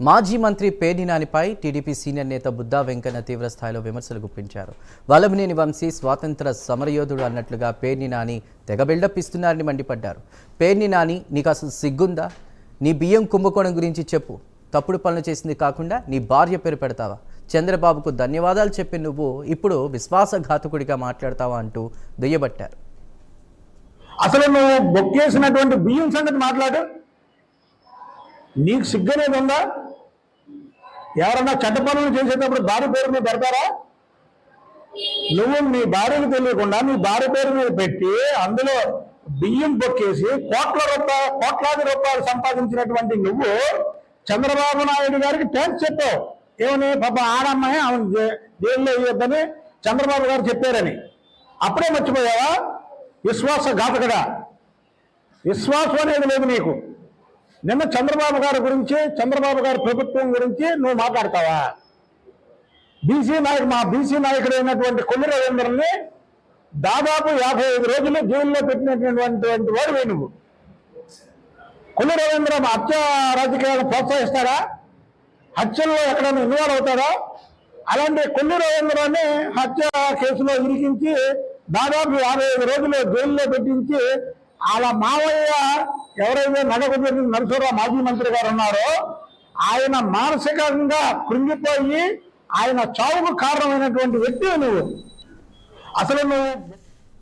మాజీ మంత్రి పేర్నినానిపై TDP senior నేత బుద్దా వెంకన్న తీవ్ర స్థాయిలో విమర్శలు గుప్పించారు. వల్లభనేని వంశీ స్వాతంత్ర సమరయోధుడు అన్నట్లుగా పేర్ని నాని తెగ బిల్డప్ ఇస్తున్నారని మండిపడ్డారు. పేర్ని నాని నీకు అసలు సిగ్గుందా? నీ బియ్యం కుంభకోణం గురించి చెప్పు. తప్పుడు పనులు చేసింది కాకుండా నీ భార్య పేరు పెడతావా? చంద్రబాబుకు ధన్యవాదాలు చెప్పి నువ్వు ఇప్పుడు విశ్వాసఘాతకుడిగా మాట్లాడతావా అంటూ దుయ్యబట్టారు. అసలు నువ్వు బొక్కేసినటువంటి బియ్యం సంగతి మాట్లాడు. నీకు సిగ్గనేది ఉందా ఎవరన్నా చెడ్డ పనులు చేసేటప్పుడు భార్య పేరు మీద పెడతారా? నువ్వు నీ భార్యకు తెలియకుండా నీ భార్య పేరు మీద పెట్టి అందులో బియ్యం బొక్కేసి కోట్ల రూపాయలు కోట్లాది రూపాయలు సంపాదించినటువంటి నువ్వు చంద్రబాబు నాయుడు గారికి థ్యాంక్స్ చెప్పావు. ఏమని? పాప ఆడమ్మాయి ఆమె జైల్లో వేయొద్దని చంద్రబాబు గారు చెప్పారని. అప్పుడే మర్చిపోయావా? విశ్వాసఘాతకుడా విశ్వాసం అనేది లేదు నీకు. నిన్న చంద్రబాబు గారి గురించి చంద్రబాబు గారి ప్రభుత్వం గురించి నువ్వు మాట్లాడతావా? బీసీ నాయకుడు మా బీసీ నాయకుడు అయినటువంటి కొల్లి రవీంద్రని దాదాపు యాభై ఐదు రోజులు జైల్లో పెట్టినటువంటి వాడు నువ్వు. కొల్లి రవీంద్ర హత్య రాజకీయాలను ప్రోత్సహిస్తాడా? హత్యల్లో ఎక్కడైనా ఇన్వాల్వ్ అవుతాడా? అలాంటి కొల్లి రవీంద్రాన్ని హత్య కేసులో ఇరికించి దాదాపు యాభై ఐదు రోజులు జైల్లో పెట్టించి అలా మావయ్య ఎవరైతే నడకబెట్టి నరసరావు మాజీ మంత్రి గారు ఉన్నారో ఆయన మానసికంగా కృంగిపోయి ఆయన చావుకు కారణమైనటువంటి వ్యక్తి నువ్వు. అసలు నువ్వు